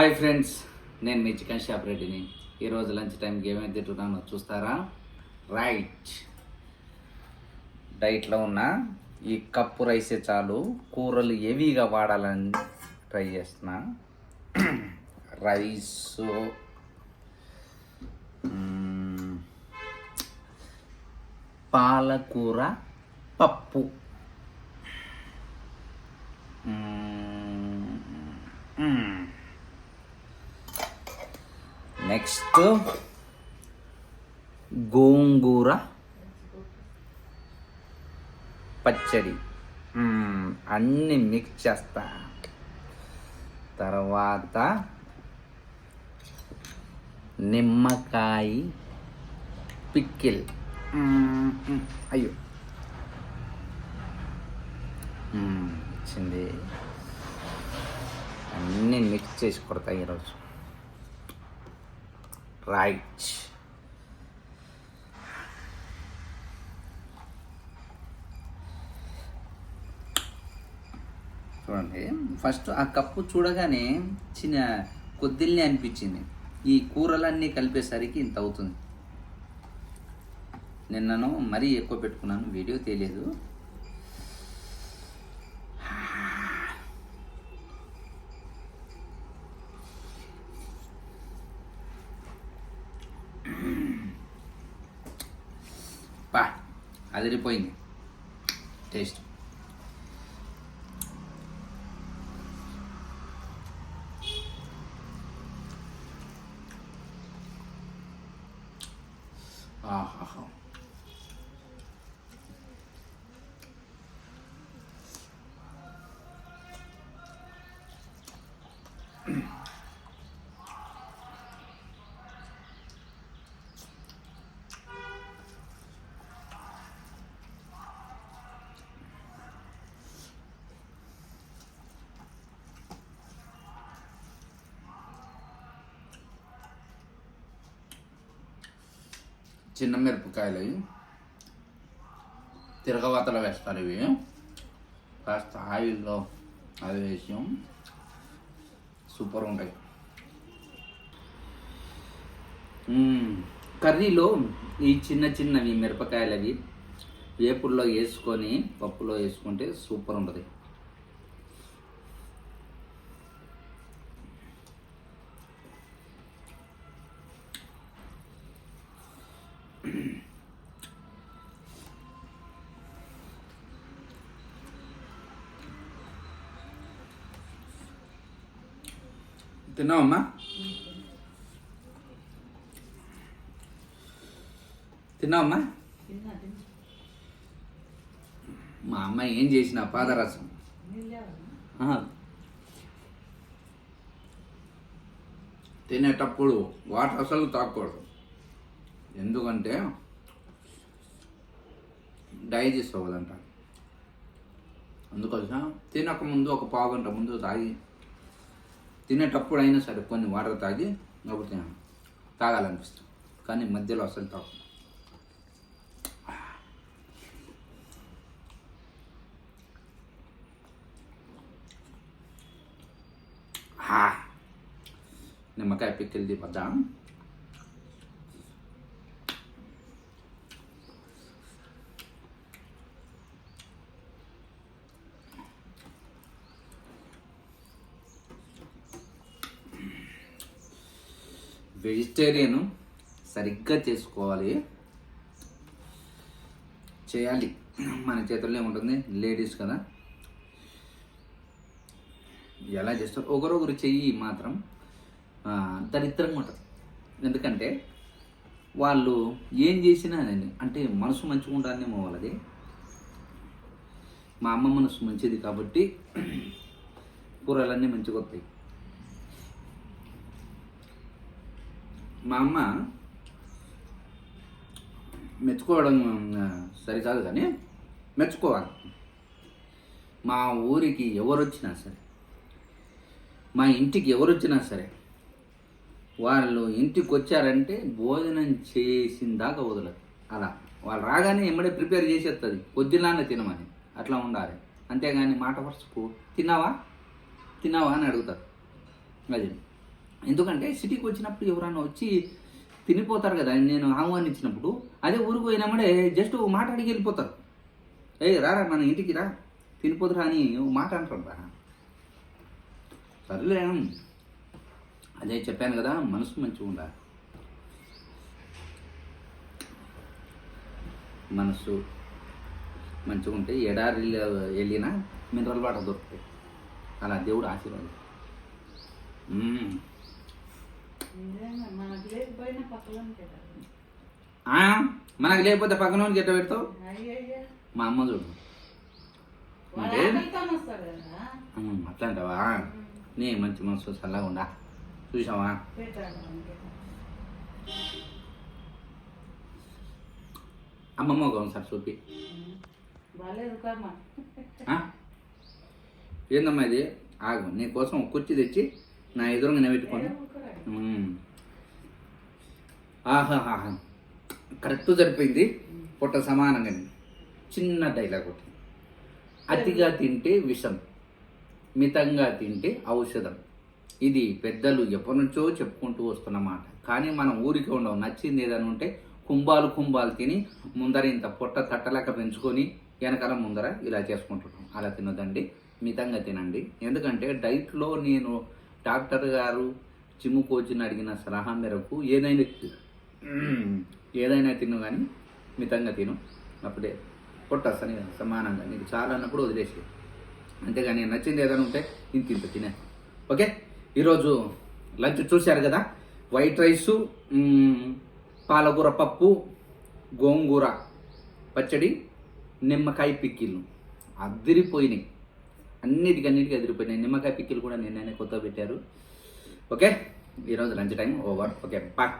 Hi friends నేను మీ chicken shop రెడ్డిని. ఈరోజు లంచ్ టైంకి ఏమేమి తింటున్నానో చూస్తారా? రైట్. డైట్లో ఉన్న ఈ కప్పు రైసే చాలు. కూరలు హెవీగా వాడాలని ట్రై చేస్తున్నా. రైస్. పాలకూర పప్పు. నెక్స్ట్ గోంగూర పచ్చడి. అన్నీ మిక్స్ చేస్తా. తర్వాత నిమ్మకాయ పిక్కిల్. అయ్యో. వచ్చింది. అన్నీ మిక్స్ చేసి కొడతా ఈరోజు. రైట్ చూడండి. ఫస్ట్ ఆ కప్పు చూడగానే చిన్న కొద్దిల్ని అనిపించింది. ఈ కూరలన్నీ కలిపేసరికి ఇంత అవుతుంది. నిన్నను మరీ ఎక్కువ పెట్టుకున్నాను వీడియో తెలియదు. అదిరిపోయింది టేస్ట్ ఆహాహా చిన్న మిరపకాయలు అవి. తిరగవతలు వేస్తారు ఇవి. కాస్త ఆయిల్లో అది వేసి సూపర్ ఉంటాయి. కర్రీలో ఈ చిన్న చిన్నవి మిరపకాయలు అవి వేపుల్లో వేసుకొని పప్పులో వేసుకుంటే సూపర్ ఉంటుంది. తిన్నావమ్మా తిన్నావమ్మా మా అమ్మాయి ఏం చేసిన పాదరసం. తినేటప్పుడు వాటర్ అసలు తాకూడదు ఎందుకంటే డైజెస్ట్ అవ్వదంట. అందుకోసం తినక ముందు ఒక పావు గంట ముందు తాగి తినేటప్పుడు అయినా సరే కొన్ని వాటర్ తాగి అప్పుడు తినాలి తాగాలనిపిస్తుంది. కానీ మధ్యలో అసలు తాగు. నిమ్మకాయ పిక్కిల్ వద్దా? వెజిటేరియన్ సరిగ్గా చేసుకోవాలి. చేయాలి. మన చేతుల్లో ఏముంటుంది? లేడీస్ కదా. ఎలా చేస్తారు ఒకరొకరు చెయ్యి మాత్రం దరిద్రంగా ఉంటుంది. ఎందుకంటే వాళ్ళు ఏం చేసినా అంటే మనసు మంచిగా ఉండాలనేమో వాళ్ళది. మా అమ్మ మనసు మంచిది కాబట్టి కూరలన్నీ మంచిగా వస్తాయి. మా అమ్మ మెచ్చుకోవడం సరికాదు కానీ మెచ్చుకోవాలి. మా ఊరికి ఎవరు వచ్చినా సరే మా ఇంటికి ఎవరు వచ్చినా సరే వాళ్ళు ఇంటికి వచ్చారంటే భోజనం చేసిన దాకా వదలదు అలా. వాళ్ళు రాగానే ఎమ్మడే ప్రిపేర్ చేసేస్తుంది కొద్దిలానే తినమని. అట్లా ఉండాలి. అంతేగాని మాట వరుసకు తిన్నావా? తిన్నావా అని అడుగుతారు. అది. ఎందుకంటే సిటీకి వచ్చినప్పుడు ఎవరైనా వచ్చి తినిపోతారు కదా నేను ఆహ్వానించినప్పుడు అదే ఊరికి పోయినామడే జస్ట్ ఓ మాట అడిగి వెళ్ళిపోతారు. ఏ రారా మన ఇంటికి రా తినిపోతురా అని మాట అంటారు రా సర్లే అదే చెప్పాను కదా మనసు మంచిగా ఉండాలి మనసు మంచిగా ఉంటే ఎడారి వెళ్ళినా మినరల్ వాటర్ దొరుకుతాయి. అలా దేవుడు ఆశీర్వాదం. మనకు లేకపోతే పక్కన ఎట్ట పెడతావు? మా అమ్మ చూడు. వాడు అంటే ఆకలితో వస్తాడు కదా? ఉమ్, అట్లా అంటావా నీ మంచి మనసు చల్లగా ఉండా. చూసావా? అమ్మమ్మ ఒక ఒకసారి చూపి? ఏందమ్మా ఇది? ఆగు నీ కోసం కుర్చీ తెచ్చి నా ఎదురుగా నిలబెట్టుకోండి ఆహా ఆహాహా కరెక్ట్ సరిపోయింది. పొట్ట సమానంగా చిన్న డైలాగ్ ఒకటి. అతిగా తింటే విషం. మితంగా తింటే ఔషధం. ఇది పెద్దలు ఎప్పటి నుంచో చెప్పుకుంటూ వస్తున్నమాట కానీ మనం ఊరికి ఉండవు. నచ్చింది ఏదైనా ఉంటే కుంభాలు కుంభాలు తిని ముందర ఇంత పొట్ట తట్టలేక పెంచుకొని వెనకాల ముందర ఇలా చేసుకుంటున్నాం అలా తినదండి మితంగా తినండి. ఎందుకంటే డైట్లో నేను డాక్టర్ గారు జిమ్ కోచ్ని అడిగిన సలహా మేరకు ఏదైనా ఏదైనా తిను కానీ మితంగా తిను. అప్పుడే పొట్ట సమానంగా. నీకు చాలా అన్నప్పుడు వదిలేసి అంతేగాని నచ్చింది ఏదైనా ఉంటే ఇంత ఇంత తినే. ఓకే? ఈరోజు లంచ్ చూశారు కదా? వైట్ రైసు పాలకూర పప్పు గోంగూర పచ్చడి నిమ్మకాయ పిక్కిళ్ళు. అదిరిపోయినాయి. అన్నిటికన్నిటికీ అదిరిపోయినాయి. నిమ్మకాయ పిక్కిలు కూడా నిన్ననే కొత్త పెట్టారు. ఓకే? ఈరోజు lunch time over. Okay bye.